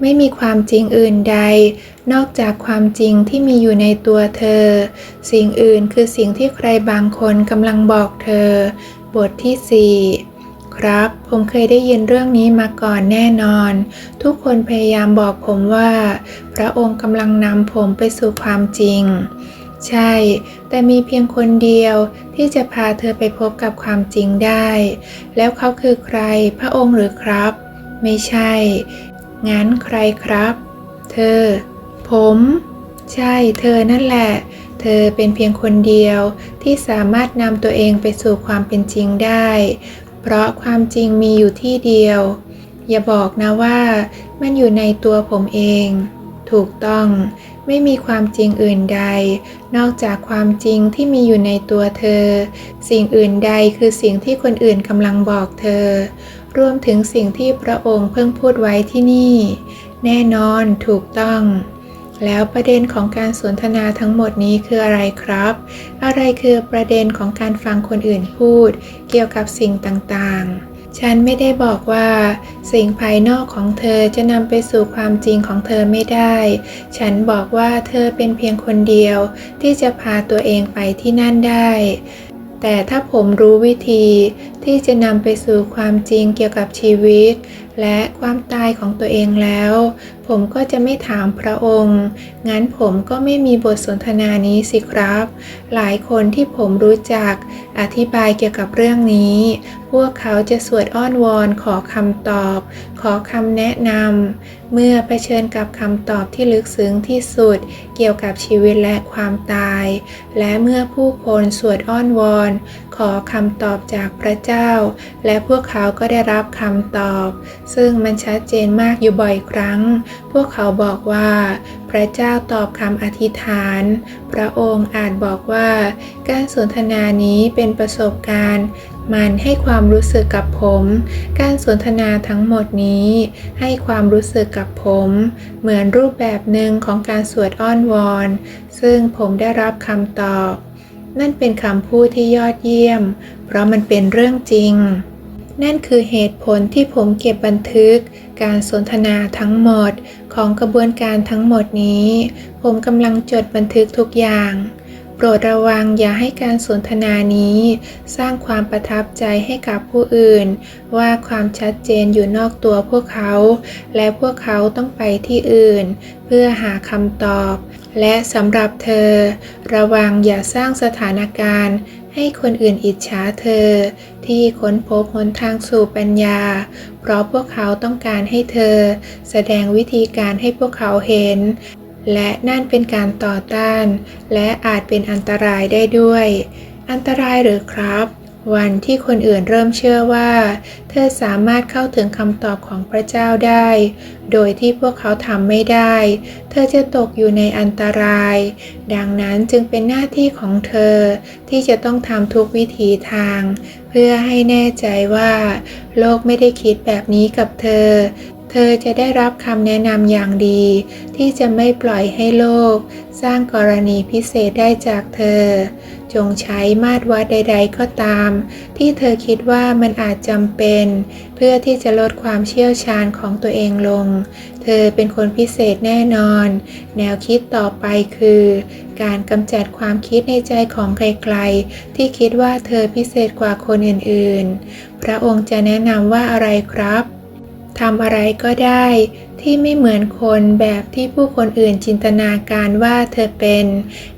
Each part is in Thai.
ไม่มีความจริงอื่นใด นอกจากความจริงที่มีอยู่ในตัวเธอ สิ่งอื่นคือสิ่งที่ใครบางคนกำลังบอกเธอ บทที่ 4 ครับ ผมเคยได้ยินเรื่องนี้มาก่อนแน่นอน ทุกคนพยายามบอกผมว่า พระองค์กำลังนำผมไปสู่ความจริง ใช่ แต่มีเพียงคนเดียวที่จะพาเธอไปพบกับความจริงได้ แล้วเขาคือใคร พระองค์หรือครับ ไม่ใช่ งั้นใครครับ เธอ ผม ใช่ เธอนั่นแหละ เธอเป็นเพียงคนเดียวที่สามารถนำตัวเองไปสู่ความเป็นจริงได้ เพราะความจริงมีอยู่ที่เดียว อย่าบอกนะว่า มันอยู่ในตัวผมเอง ถูกต้องไม่มีความจริงอื่นใด นอกจากความจริงที่มีอยู่ในตัวเธอ สิ่งอื่นใดคือสิ่งที่คนอื่นกำลังบอกเธอ รวมถึงสิ่งที่พระองค์เพิ่งพูดไว้ที่นี่ แน่นอนถูกต้อง แล้วประเด็นของการสนทนาทั้งหมดนี้คืออะไรครับ อะไรคือประเด็นของการฟังคนอื่นพูด เกี่ยวกับสิ่งต่างๆ ฉันไม่ได้บอกว่าสิ่งภายนอกของเธอจะนำไปสู่ความจริงของเธอไม่ได้ ฉันบอกว่าเธอเป็นเพียงคนเดียวที่จะพาตัวเองไปที่นั่นได้ แต่ถ้าผมรู้วิธีที่จะนำไปสู่ความจริงเกี่ยวกับชีวิต และความตายของตัวเองแล้ว ผมก็จะไม่ถามพระองค์ งั้นผมก็ไม่มีบทสนทนานี้สิครับ หลายคนที่ผมรู้จักอธิบายเกี่ยวกับเรื่องนี้ พวกเขาจะสวดอ้อนวอนขอคำตอบ ขอคำแนะนำเมื่อเผชิญกับคำตอบที่ลึกซึ้งที่สุด เกี่ยวกับชีวิตและความตาย และเมื่อผู้คนสวดอ้อนวอน ขอคำตอบจากพระเจ้า และพวกเขาก็ได้รับคำตอบซึ่งมันชัดเจนมากอยู่บ่อยครั้ง พวกเขาบอกว่า พระเจ้าตอบคำอธิษฐาน พระองค์อาจบอกว่า การสนทนานี้เป็นประสบการณ์ มันให้ความรู้สึกกับผม การสนทนาทั้งหมดนี้ ให้ความรู้สึกกับผม เหมือนรูปแบบหนึ่งของการสวดอ้อนวอน ซึ่งผมได้รับคำตอบ นั่นเป็นคำพูดที่ยอดเยี่ยม เพราะมันเป็นเรื่องจริง นั่นคือเหตุผลที่ผมเก็บบันทึก การสนทนาทั้งหมดของกระบวนการทั้งหมดนี้ ผมกำลังจดบันทึกทุกอย่าง โปรดระวังอย่าให้การสนทนานี้ สร้างความประทับใจให้กับผู้อื่น ว่าความชัดเจนอยู่นอกตัวพวกเขา และพวกเขาต้องไปที่อื่น เพื่อหาคำตอบ และสำหรับเธอ ระวังอย่าสร้างสถานการณ์ ให้คนอื่นอิจฉาเธอ ที่ค้นพบหนทางสู่ปัญญา เพราะพวกเขาต้องการให้เธอ แสดงวิธีการให้พวกเขาเห็น และนั่นเป็นการต่อต้าน และอาจเป็นอันตรายได้ด้วย อันตรายหรือครับ วันที่คนอื่นเริ่มเชื่อว่า เธอสามารถเข้าถึงคำตอบของพระเจ้าได้ โดยที่พวกเขาทำไม่ได้ เธอจะตกอยู่ในอันตราย ดังนั้นจึงเป็นหน้าที่ของเธอ ที่จะต้องทำทุกวิถีทาง เพื่อให้แน่ใจว่า โลกไม่ได้คิดแบบนี้กับเธอ เธอจะได้รับคำแนะนำอย่างดี ที่จะไม่ปล่อยให้โลก สร้างกรณีพิเศษได้จากเธอ จงใช้มาตรวัดใด ๆ ก็ตาม ที่เธอคิดว่ามันอาจจำเป็น เพื่อที่จะลดความเชี่ยวชาญของตัวเองลง เธอเป็นคนพิเศษแน่นอน แนวคิดต่อไปคือ การกำจัดความคิดในใจของใครๆ ที่คิดว่าเธอพิเศษกว่าคนอื่นๆ พระองค์จะแนะนำว่าอะไรครับ ทำอะไรก็ได้ที่ไม่เหมือนคนแบบที่ผู้คนอื่นจินตนาการว่าเธอเป็น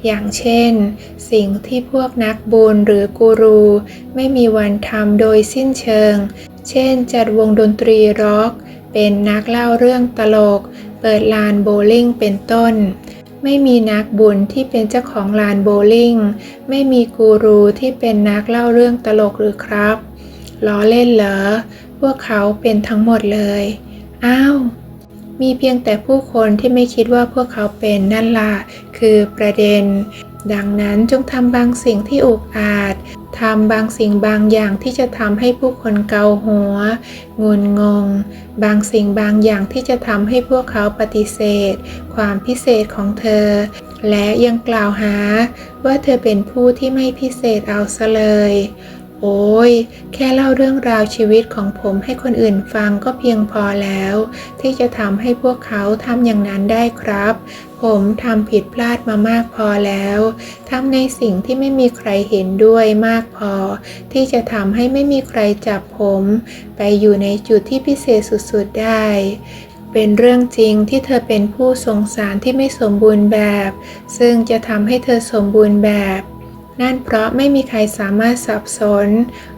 อย่างเช่น สิ่งที่พวกนักบุญหรือกูรู ไม่มีวันทำโดยสิ้นเชิง เช่น จัดวงดนตรีร็อก เป็นนักเล่าเรื่องตลก เปิดลานโบว์ลิ่งเป็นต้นไม่มีนักบุญที่เป็นเจ้าของลานโบว์ลิ่ง ไม่มีกูรูที่เป็นนักเล่าเรื่องตลกหรือครับ ล้อเล่นเหรอ พวกเขาเป็นทั้งหมดเลย อ้าว มีเพียงแต่ผู้คนที่ไม่คิดว่าพวกเขาเป็นนั่นล่ะคือประเด็น ดังนั้นจงทำบางสิ่งที่อุกอาจทำบางสิ่งบางอย่างที่จะทำให้ผู้คนเกาหัวงุนงง บางสิ่งบางอย่างที่จะทำให้พวกเขาปฏิเสธ ความพิเศษของเธอ และยังกล่าวหาว่าเธอเป็นผู้ที่ไม่พิเศษเอาซะเลย โอ้ย แค่เล่าเรื่องราวชีวิตของผมให้คนอื่นฟังก็เพียงพอแล้ว ที่จะทำให้พวกเขาทำอย่างนั้นได้ครับ ผมทำผิดพลาดมามากพอแล้วทำในสิ่งที่ไม่มีใครเห็นด้วยมากพอ ที่จะทำให้ไม่มีใครจับผม ไปอยู่ในจุดที่พิเศษสุดๆได้เป็นเรื่องจริงที่เธอเป็นผู้สงสารที่ไม่สมบูรณ์แบบ ซึ่งจะทำให้เธอสมบูรณ์แบบ นั่นเพราะไม่มีใครสามารถสับสน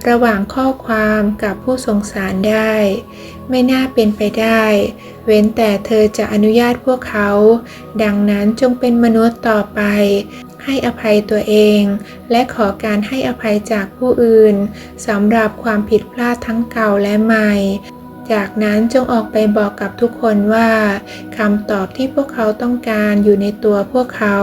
ระหว่างข้อความกับผู้สงสารได้ ไม่น่าเป็นไปได้ เว้นแต่เธอจะอนุญาตพวกเขา ดังนั้นจงเป็นมนุษย์ต่อไป ให้อภัยตัวเอง และขอการให้อภัยจากผู้อื่นสำหรับความผิดพลาดทั้งเก่าและใหม่จากนั้นจงออกไปบอกกับทุกคนว่าคำตอบที่พวกเขาต้องการอยู่ในตัวพวกเขา